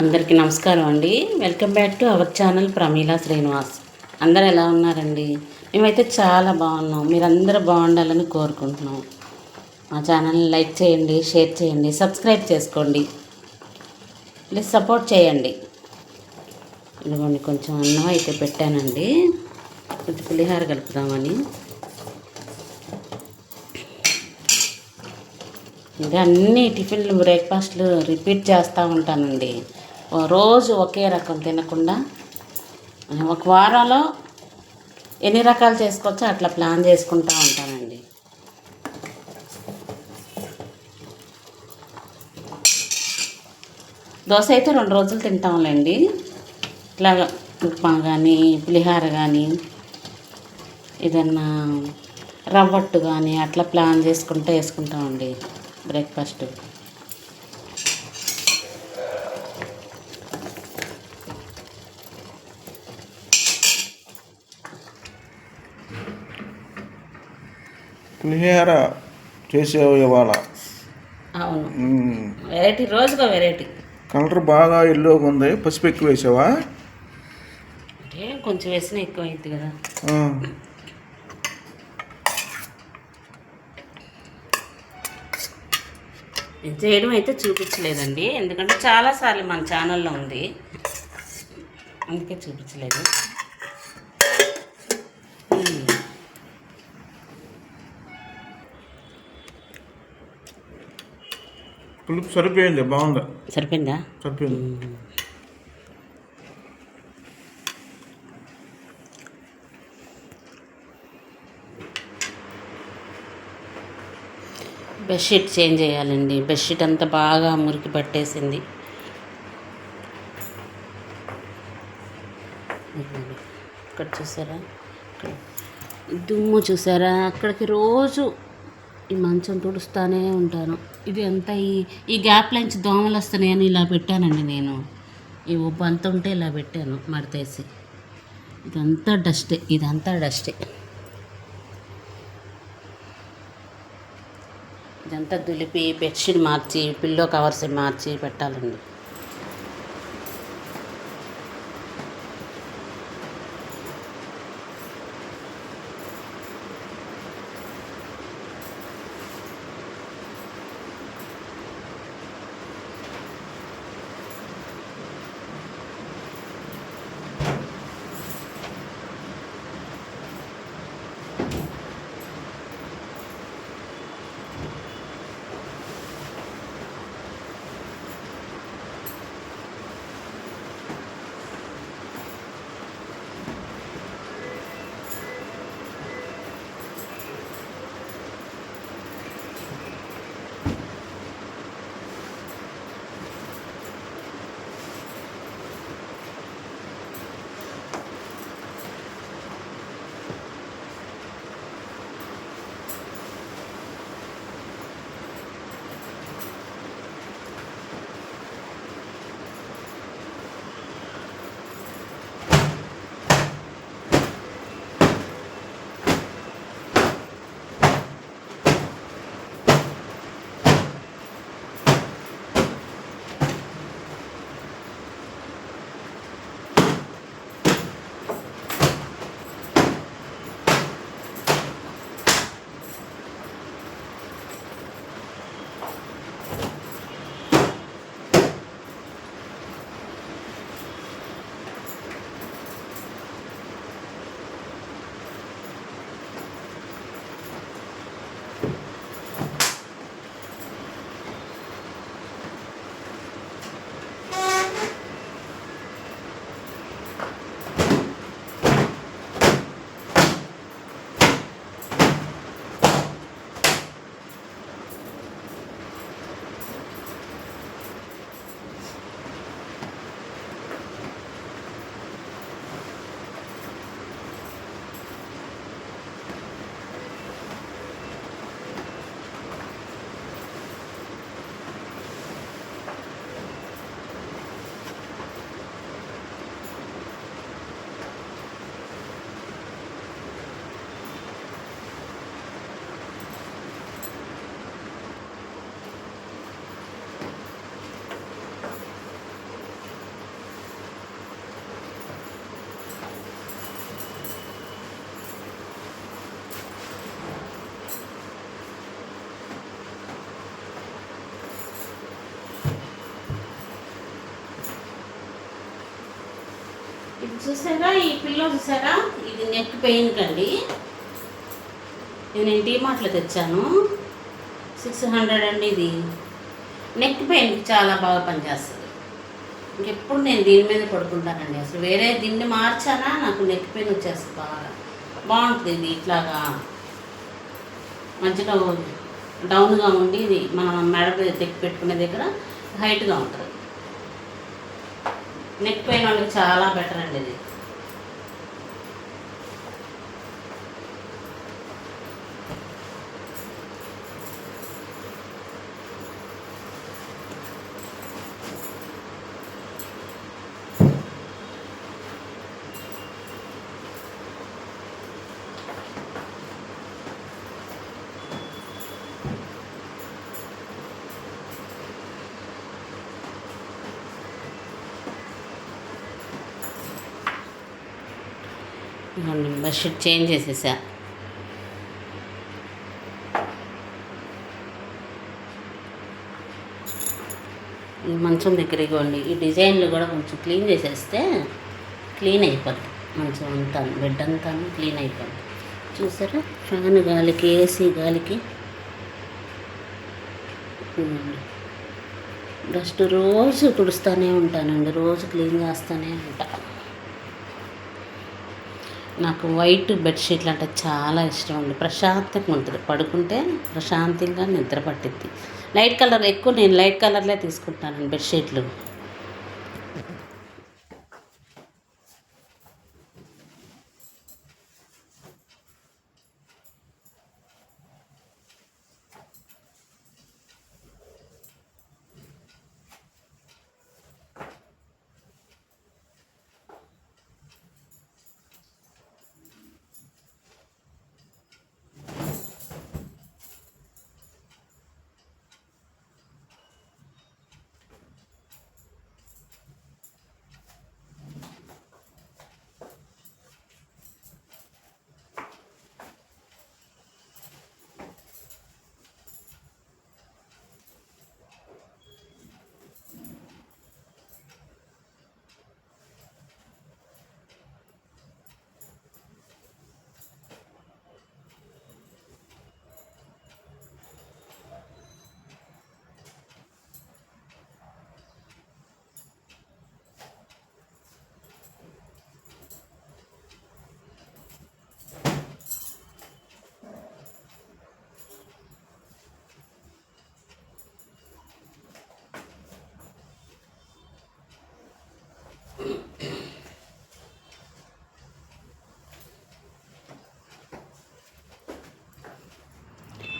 అందరికీ నమస్కారం అండి. Welcome back to our channel Pramila Srinivas. అందరు ఎలా ఉన్నారండి? మేమైతే చాలా బాగున్నాం. మీరందరూ బాగుండాలని కోరుకుంటున్నాం. మా ఛానల్ని లైక్ చేయండి షేర్ చేయండి సబ్స్క్రైబ్ చేసుకోండి. ప్లీజ్ సపోర్ట్ చేయండి. ఇదిగోండి కొంచెం అన్నం అయితే పెట్టానండి. కొంచెం పులిహార కలుపుదామని. ఇంకా అన్ని టిఫిన్లు బ్రేక్ఫాస్ట్లు రిపీట్ చేస్తూ ఉంటానండి. రోజు ఒకే రకం తినకుండా ఒక వారంలో ఎన్ని రకాలు చేసుకోవచ్చో అట్లా ప్లాన్ చేసుకుంటూ ఉంటానండి. దోశ అయితే రెండు రోజులు తింటాంలేండి. ఇట్లా ఉప్మా కానీ పులిహార కానీ ఏదన్నా రవ్వట్టు కానీ అట్లా ప్లాన్ చేసుకుంటూ వేసుకుంటామండి బ్రేక్ఫాస్ట్. పులిహోర చేసావు ఇవాళ. అవును. వెరైటీ రోజుకో వెరైటీ కలర్ బాగా ఎల్లోగా ఉంది. పసుపు ఎక్కువ వేసావా? అంటే కొంచెం వేసిన ఎక్కువ అయింది కదా చేయడం అయితే చూపించలేదండి. ఎందుకంటే చాలాసార్లు మన ఛానల్లో ఉంది. అందుకే చూపించలేదు. పులుపు సరిపోయింది బాగుంది. సరిపోయిందా? సరిపోయింది. బెడ్షీట్ చేంజ్ చేయాలండి. బెడ్షీట్ అంతా బాగా మురికి పట్టేసింది. ఇక్కడ చూసారా? దుమ్ము చూసారా? అక్కడికి రోజు ఈ మంచం తుడుస్తూనే ఉంటాను. ఇది అంతా ఈ ఈ గ్యాప్ నుంచి దోమలు వస్తున్నాయని ఇలా పెట్టానండి నేను. ఈ ఉప్పు అంత ఉంటే ఇలా పెట్టాను మడతేసి. ఇదంతా డస్టే ఇదంతా డస్టే. ఇదంతా దులిపి బెడ్షీట్ మార్చి పిల్లో కవర్స్ మార్చి పెట్టాలండి. చూసారా? ఈ పిల్లో చూసారా? ఇది నెక్ పెయిన్ కండి. ఇది నేను డీమార్ట్లో తెచ్చాను. సిక్స్ హండ్రెడ్ అండి ఇది. నెక్ పెయిన్కి చాలా బాగా పనిచేస్తుంది. ఇంకెప్పుడు నేను దీని మీద పడుకుంటానండి. అసలు వేరే దీన్ని మార్చానా? నాకు నెక్ పెయిన్ వచ్చేస్తుంది బాగా. బాగుంటుంది ఇది ఇట్లాగా. మధ్యలో డౌన్గా ఉండి ఇది మనం మెడ మీద పెట్టుకునే దగ్గర హైట్గా ఉంటుంది. నెక్ పెయిన్ వాళ్ళకి చాలా బెటర్ అండి ఇది. ఇదిగోండి బెడ్షీట్ చేంజ్ చేసేసా. ఈ మంచం దగ్గర ఇవ్వండి ఈ డిజైన్లు కూడా కొంచెం క్లీన్ చేసేస్తే క్లీన్ అయిపోద్ది. మంచం అంతా బెడ్ అంతా క్లీన్ అయిపోద్ది. చూసారా? ఫ్యాన్ గాలికి ఏసీ గాలికి. డస్ట్ రోజు తుడుస్తూనే ఉంటానండి. రోజు క్లీన్ చేస్తూనే ఉంటాను నాకు వైట్ బెడ్షీట్లు అంటే చాలా ఇష్టం అండి. ప్రశాంతంగా ఉంటుంది. పడుకుంటే ప్రశాంతంగా నిద్ర పట్టిద్ది. లైట్ కలర్ ఎక్కువ నేను లైట్ కలర్లే తీసుకుంటానండి బెడ్షీట్లు.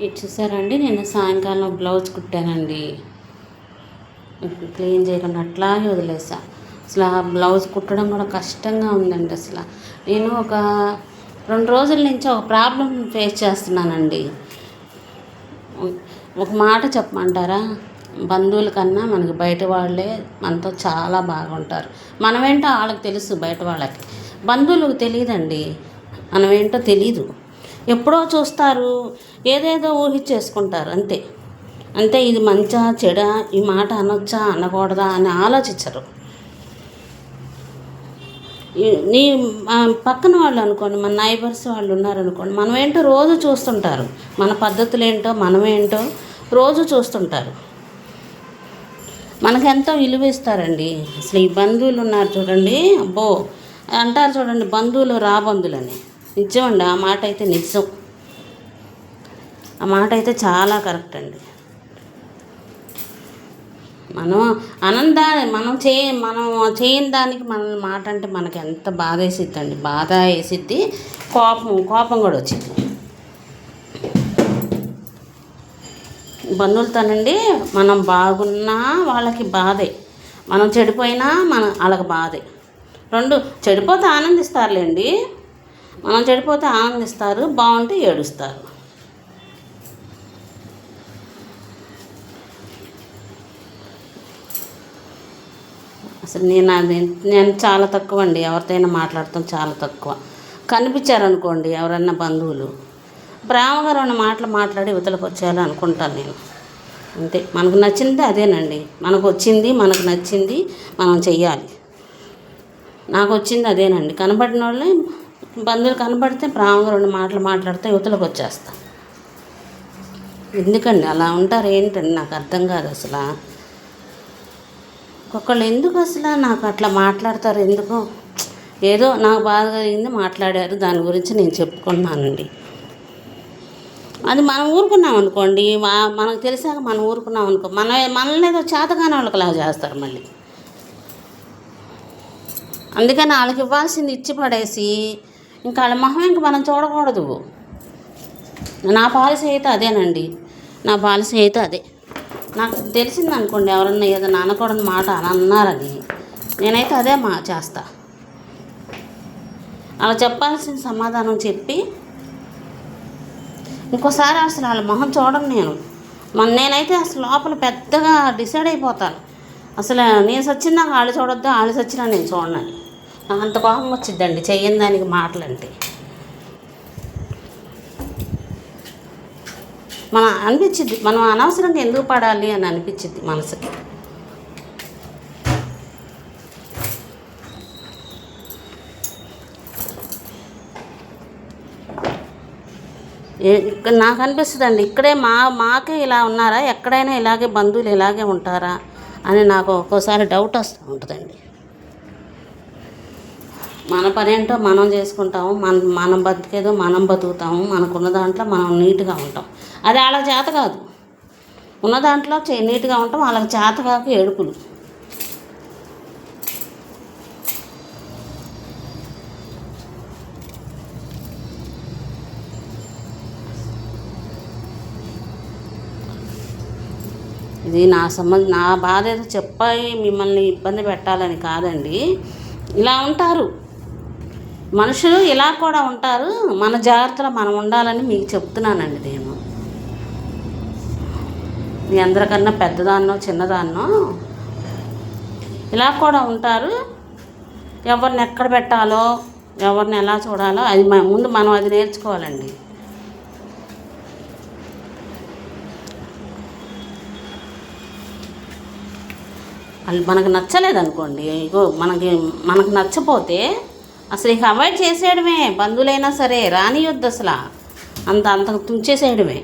ఇది చూసారండి? నేను సాయంకాలం బ్లౌజ్ కుట్టానండి. క్లీన్ చేయకుండా అట్లాగే వదిలేసా. అసలు ఆ బ్లౌజ్ కుట్టడం కూడా కష్టంగా ఉందండి అసలు. నేను ఒక రెండు రోజుల నుంచి ఒక ప్రాబ్లం ఫేస్ చేస్తున్నానండి. ఒక మాట చెప్పమంటారా? బంధువుల కన్నా మనకి బయట వాళ్ళే మనతో చాలా బాగుంటారు. మనమేంటో వాళ్ళకి తెలుసు బయట వాళ్ళకి. బంధువులకు తెలియదండి. మనమేంటో తెలీదు. ఎప్పుడో చూస్తారు. ఏదేదో ఊహించేసుకుంటారు. అంతే. అంతే ఇది మంచా చెడా ఈ మాట అనొచ్చా అనకూడదా అని ఆలోచించరు. నీ పక్కన వాళ్ళు అనుకోండి మన నైబర్స్ వాళ్ళు ఉన్నారనుకోండి మనం ఏంటో రోజు చూస్తుంటారు. మన పద్ధతులు ఏంటో మనమేంటో రోజు చూస్తుంటారు. మనకెంతో విలువ ఇస్తారండి అసలు ఈ బంధువులు ఉన్నారు చూడండి. అబ్బో అంటారు చూడండి బంధువులు రాబంధులని నిజం అండి ఆ మాట అయితే నిజం. ఆ మాట అయితే చాలా కరెక్ట్ అండి. మనం ఆనందా మనం చే మనం చేయని దానికి మన మాట అంటే మనకి ఎంత బాధ వేసిద్దండి. బాధ వేసిద్ది కోపం కోపం కూడా వచ్చింది బంధువులతోనండి మనం బాగున్నా వాళ్ళకి బాధే. మనం చెడిపోయినా మన వాళ్ళకి బాధే. రెండు చెడిపోతే ఆనందిస్తారులేండి. మనం చెడిపోతే ఆనందిస్తారు బాగుంటే ఏడుస్తారు. అసలు నేను అది నేను చాలా తక్కువ అండి ఎవరితోనైనా మాట్లాడటం చాలా తక్కువ. కనిపించారనుకోండి ఎవరన్నా బంధువులు. ప్రేమగా రెండు మాటలు మాట్లాడి ఇవతలకు వచ్చేయాలి అనుకుంటాను నేను. అంతే మనకు నచ్చింది అదేనండి. మనకు వచ్చింది మనకు నచ్చింది మనం చెయ్యాలి. నాకు వచ్చింది అదేనండి. కనబడిన వాళ్ళే బంధువులు కనబడితే ప్రాంగ రెండు మాటలు మాట్లాడితే యువతలకు వచ్చేస్తా. ఎందుకండి అలా ఉంటారు? ఏంటండి? నాకు అర్థం కాదు అసలు. ఒకళ్ళు ఎందుకు అసలు నాకు అట్లా మాట్లాడతారు? ఎందుకు? ఏదో నాకు బాధ కలిగింది మాట్లాడారు. దాని గురించి నేను చెప్పుకున్నానండి. అది మనం ఊరుకున్నాం అనుకోండి. మా- మనకు తెలిసాక మనం ఊరుకున్నాం అనుకో మన మనల్ని ఏదో చేతగానే వాళ్ళకి అలా చేస్తారు మళ్ళీ. అందుకని వాళ్ళకి ఇవ్వాల్సింది ఇచ్చి పడేసి ఇంకా వాళ్ళ మొహం ఇంక మనం చూడకూడదు. నా పాలసీ అయితే అదేనండి. నా పాలసీ అయితే అదే. నాకు తెలిసింది అనుకోండి ఎవరన్నా ఏదైనా అనకూడని మాట అని అన్నారని. నేనైతే అదే మా చేస్తా. అలా చెప్పాల్సిన సమాధానం చెప్పి ఇంకోసారి అసలు వాళ్ళ మొహం చూడను నేను. మన నేనైతే అసలు లోపల పెద్దగా డిసైడ్ అయిపోతాను. అసలు నేను సచ్చిందా వాళ్ళు చూడొద్దు వాళ్ళు సచ్చినా నేను చూడనని అంత కోపం వచ్చిద్దండి. చెయ్యని దానికి మాటలంటే. మన అనిపించింది మనం అనవసరంగా ఎందుకు పడాలి అని అనిపించింది మనసుకి. ఇక్కడ నాకు అనిపిస్తుంది అండి ఇక్కడే మా మాకే ఇలా ఉన్నారా? ఎక్కడైనా ఇలాగే బంధువులు ఇలాగే ఉంటారా? అని నాకు ఒక్కోసారి డౌట్ వస్తూ ఉంటుందండి. మన పని ఏంటో మనం చేసుకుంటాము మన మనం బతికేదో మనం బతుకుతాము మనకున్న దాంట్లో మనం నీట్గా ఉంటాం. అది వాళ్ళ చేత కాదు. ఉన్న దాంట్లో చే నీట్గా ఉంటాం వాళ్ళకి చేత కాక ఏడుపులు. ఇది నా సంబంధం నా బాధ ఏదో చెప్పాయి మిమ్మల్ని ఇబ్బంది పెట్టాలని కాదండి. ఇలా ఉంటారు. మనుషులు ఇలా కూడా ఉంటారు. మన జాగ్రత్తలో మనం ఉండాలని మీకు చెప్తున్నానండి నేను. మీ అందరికన్నా పెద్దదాన్నో చిన్నదాన్నో ఇలా కూడా ఉంటారు. ఎవరిని ఎక్కడ పెట్టాలో ఎవరిని ఎలా చూడాలో అది ముందు మనం అది నేర్చుకోవాలండి. వాళ్ళు మనకు నచ్చలేదనుకోండి ఇగో మనకి మనకు నచ్చపోతే అసలు ఇక అవాయిడ్ చేసేయడమే బంధువులైనా సరే రానియొద్దు అసలు. అంత అంత తుంచేసేయడమే.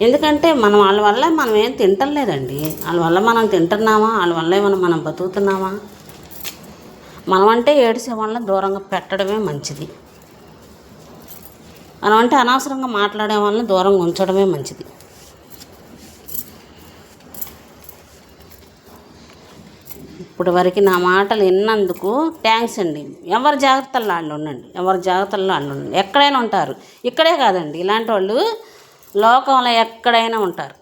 ఎందుకంటే మనం వాళ్ళ వల్ల మనం ఏం తింటలేదండి వాళ్ళ వల్ల మనం తింటున్నామా? వాళ్ళ వల్ల ఏమైనా మనం బతుకుతున్నామా? మనం అంటే ఏడిసే వాళ్ళని దూరంగా పెట్టడమే మంచిది. మనం అంటే అనవసరంగా మాట్లాడే వాళ్ళని దూరంగా ఉంచడమే మంచిది. ఇప్పుడు వరకు నా మాటలు విన్నందుకు థ్యాంక్స్ అండి. ఎవరి జాగ్రత్తల్లో వాళ్ళు ఉండండి. ఎవరి జాగ్రత్తల్లో వాళ్ళు ఉండండి. ఎక్కడైనా ఉంటారు. ఇక్కడే కాదండి. ఇలాంటి వాళ్ళు లోకంలో ఎక్కడైనా ఉంటారు.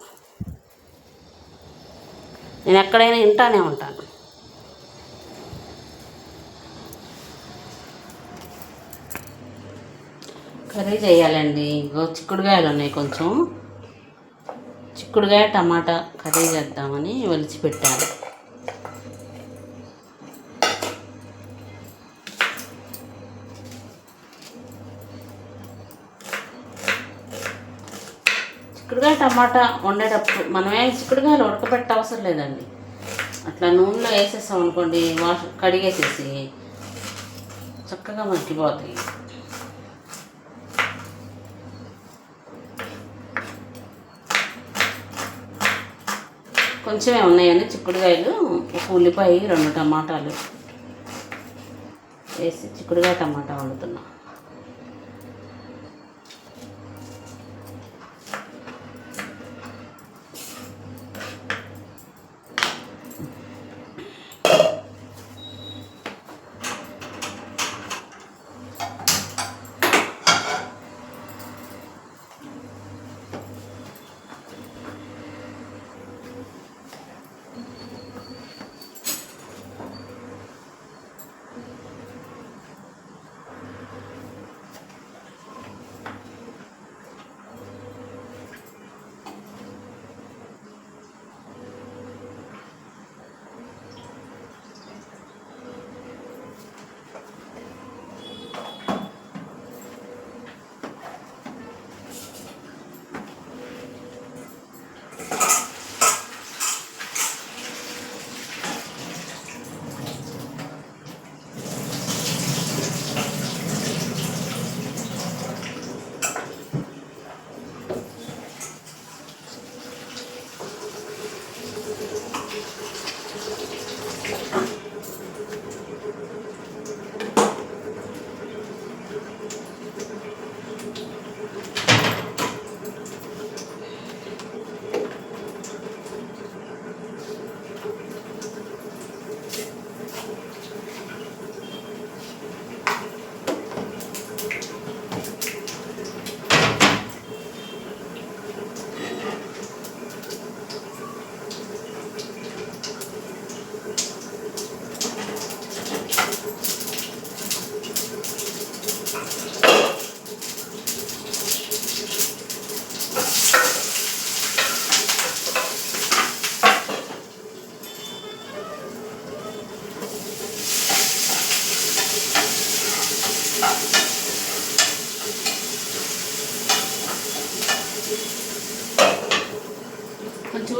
నేను ఎక్కడైనా వింటానే ఉంటాను. కర్రీ చేయాలండి. ఇగో చిక్కుడుకాయలు ఉన్నాయి కొంచెం. చిక్కుడుకాయ టమాటా కర్రీ చేద్దామని ఒలిచిపెట్టాను. టమాటా వండేటప్పుడు మనమే చిక్కుడుకాయలు ఉడకబెట్ట అవసరం లేదండి. అట్లా నూనెలో వేసేసాం అనుకోండి వాష్ కడిగేసేసి చక్కగా మగ్గిపోతాయి. కొంచెమే ఉన్నాయండి చిక్కుడుకాయలు ఒక ఉల్లిపాయ రెండు టమాటాలు వేసి చిక్కుడుకాయ టమాటా వండుతున్నాం.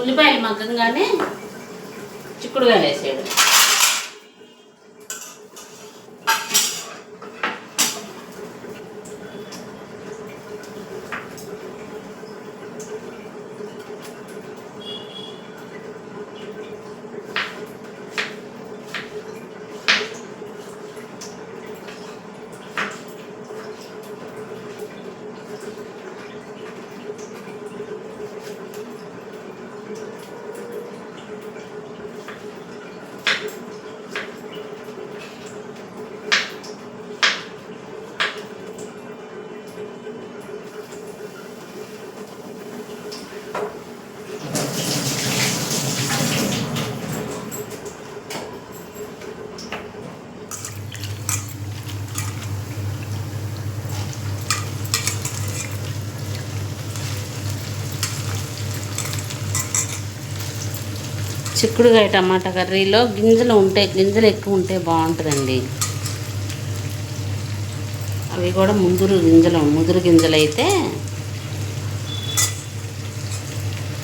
ఉల్లిపాయలు మగ్గంగానే చిక్కుడుగా వేసేయడం. చిక్కుడుకాయ టమాటా కర్రీలో గింజలు ఉంటే గింజలు ఎక్కువ ఉంటే బాగుంటుందండి. అవి కూడా ముదురు గింజలు ముదురు గింజలు అయితే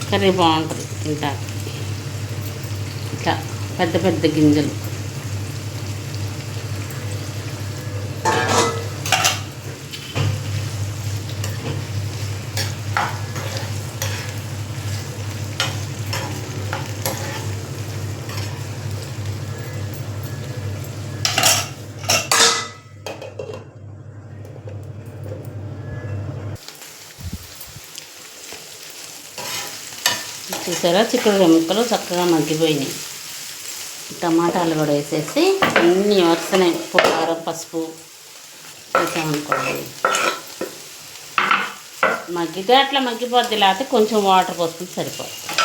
కర్రీ బాగుంటుంది. తింటారు ఇట్లా పెద్ద పెద్ద గింజలు. చూసారా చిక్కుడుకాయ ముక్కలు చక్కగా మగ్గిపోయినాయి. టమాటాలు కూడా వేసేసి అన్నీ వస్తున్నాయి ఉప్పు కారం పసుపు వేసామనుకోండి. మగ్గితే అట్లా మగ్గిపోద్ది లేకపోతే కొంచెం వాటర్ పోసుకుని సరిపోతుంది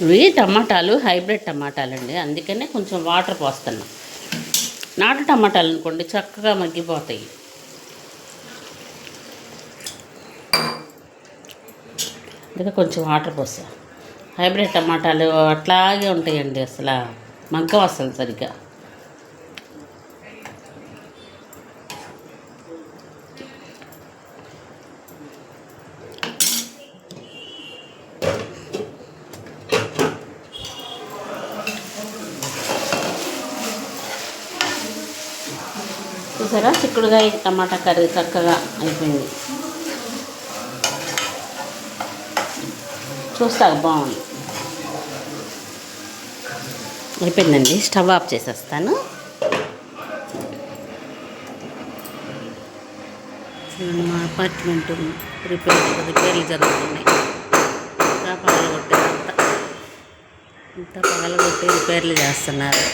ఇవి టమాటాలు హైబ్రిడ్ టమాటాలండి. అందుకనే కొంచెం వాటర్ పోస్తున్నాం. నాటు టమాటాలు అనుకోండి చక్కగా మగ్గిపోతాయి. అందుకే కొంచెం వాటర్ పోసా. హైబ్రిడ్ టమాటాలు అట్లాగే ఉంటాయండి అసలు. మగ్గం అసలు సరిగ్గా. చూసారా టమాటా కర్రీ చక్కగా అయిపోయింది. చూస్తాను బాగుంది. అయిపోయిందండి స్టవ్ ఆఫ్ చేసేస్తాను. చూడండి మా అపార్ట్మెంట్ రిపేర్ రిపేర్లు జరుగుతున్నాయి. ఇంకా పగలగొట్టారంతా ఇంత పగలగొట్టి రిపేర్లు చేస్తున్నారు.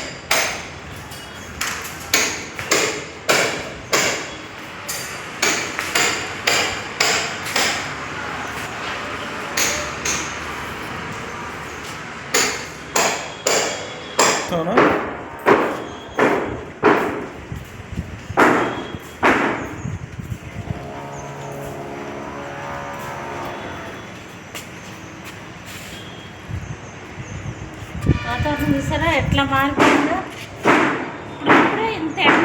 వాతావరణం చూసారా? ఎట్లా మారిపోయిందో? ఇప్పుడే ఇంత ఎండ